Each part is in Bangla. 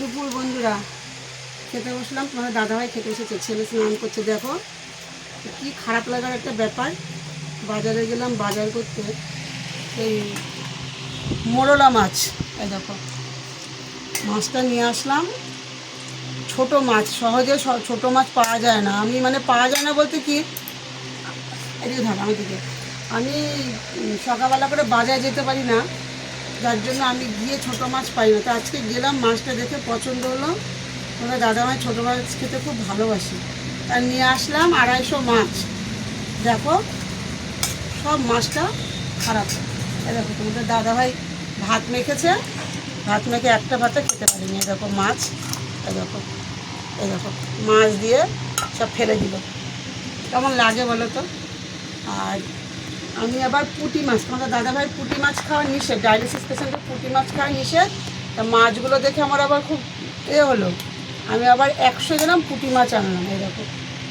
দুপুর, বন্ধুরা। খেতে বসলাম, তোমাদের দাদাভাই খেতে এসেছে, ছেলে স্নান করছে, দেখো। কি খারাপ লাগার একটা ব্যাপার। বাজারে গেলাম, বাজার করতে, এই মোরলা মাছ, এই দেখো। মাছটা নিয়ে আসলাম। ছোট মাছ, সহজে ছোট মাছ পাওয়া যায় না। আমি মানে পাওয়া যায় না বলতে কি? এদিকে ধর, আমি দিকে। আমি সকালবেলা করে বাজারে যেতে পারি না। যার জন্য আমি গিয়ে ছোট মাছ পাই। না তো আজকে গেলাম, মাছটা দেখে পছন্দ হলো। তোমার দাদা ভাই ছোটো মাছ খেতে খুব ভালোবাসি। আর নিয়ে আসলাম আড়াইশো মাছ। দেখো, সব মাছটা খারাপ। দেখো, তোমাদের দাদা ভাই ভাত মেখেছে। ভাত মেখে একটা ভাতে খেতে পারিনি। দেখো মাছ। এই দেখো, মাছ দিয়ে সব ফেলে দিল। কেমন লাগে বলো তো? আর আমি আবার পুঁটি মাছ, তোমাদের দাদা ভাই পুঁটি মাছ খাওয়া নিষেধ ডায়ালিসিস পেশেন্টের পুঁটি মাছ খাওয়া নিষেধ। তা মাছগুলো দেখে আমার আবার খুব এ হলো। আমি আবার একশো গ্রাম পুঁটি মাছ আনলাম দেখো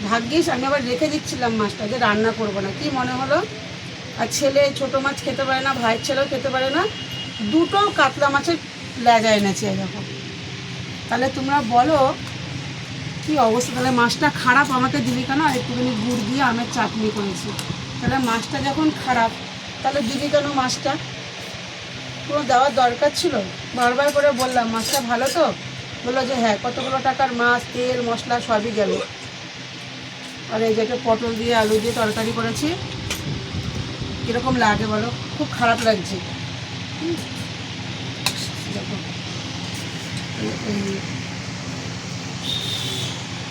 ভাগ্যিস আমি আবার রেখে দিচ্ছিলাম মাছটা যে রান্না করব না। কি মনে হলো? আর ছেলে ছোটো মাছ খেতে পারে না, ভাইয়ের ছেলেও খেতে পারে না, দুটো কাতলা মাছের লেজা এনেছে দেখো তাহলে তোমরা বলো, কি অবস্থা? তাহলে মাছটা খারাপ আমাকে দিবি কেন? একটুখানি গুড় দিয়ে আমের চাটনি করেছি। তাহলে মাছটা যখন খারাপ, তাহলে দিবি কেন মাছটা? কোনো দেওয়ার দরকার ছিল? বারবার করে বললাম, মাছটা ভালো তো? বলল যে হ্যাঁ কতগুলো টাকার মাছ, তেল, মশলা সবই গেল। আর এই যে একটা পটল দিয়ে আলু দিয়ে তরকারি করেছি। কীরকম লাগে বলো? খুব খারাপ লাগছে।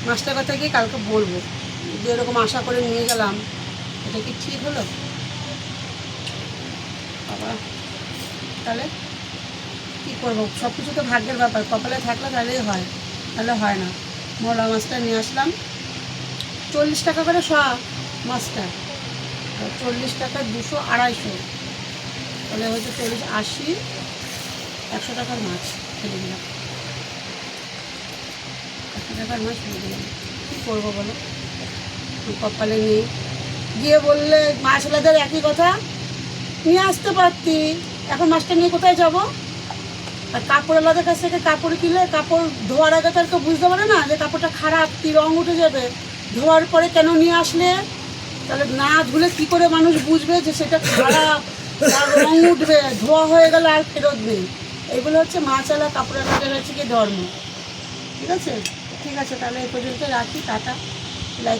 মাছটার কথা গিয়ে কালকে বলব? যে এরকম আশা করে নিয়ে গেলাম। এটা কি ঠিক হলো? বাবা, তাহলে কী করব? সব কিছু তো ভাগ্যের ব্যাপার। কপালে থাকলে তাহলেই হয়, তাহলে হয় না। মোলা মাছটা নিয়ে আসলাম। চল্লিশ টাকা করে শোয়া মাছটা। চল্লিশ টাকা দুশো আড়াইশো। তাহলে হচ্ছে চল্লিশ আশি। একশো টাকার মাছ ফেলে দিলাম। একশো টাকার মাছ ফেলে দিলাম। কী করব বলো? কপালে নেই। গিয়ে বললে মাছলাদের একই কথা। নিয়ে আসতে পারতি। এখন মাছটা নিয়ে কোথায় যাব? আর কাপড়ওয়ালাদের কাছ থেকে কাপড় কিনলে, কাপড় ধোয়ার আগে তো আর কেউ বুঝতে পারে না যে কাপড়টা খারাপ, কি রঙ উঠে যাবে। ধোয়ার পরে কেন নিয়ে আসলে? তাহলে না ধুলে কি করে মানুষ বুঝবে যে সেটা খারাপ? তার রং উঠবে, ধোয়া হয়ে গেলে আর ফেরত নেই। এগুলো হচ্ছে মাছওয়ালা কাপড়ওয়ালাদের হচ্ছে কি ধর্ম? ঠিক আছে? ঠিক আছে, তাহলে এই পর্যন্ত রাখি। টাটা।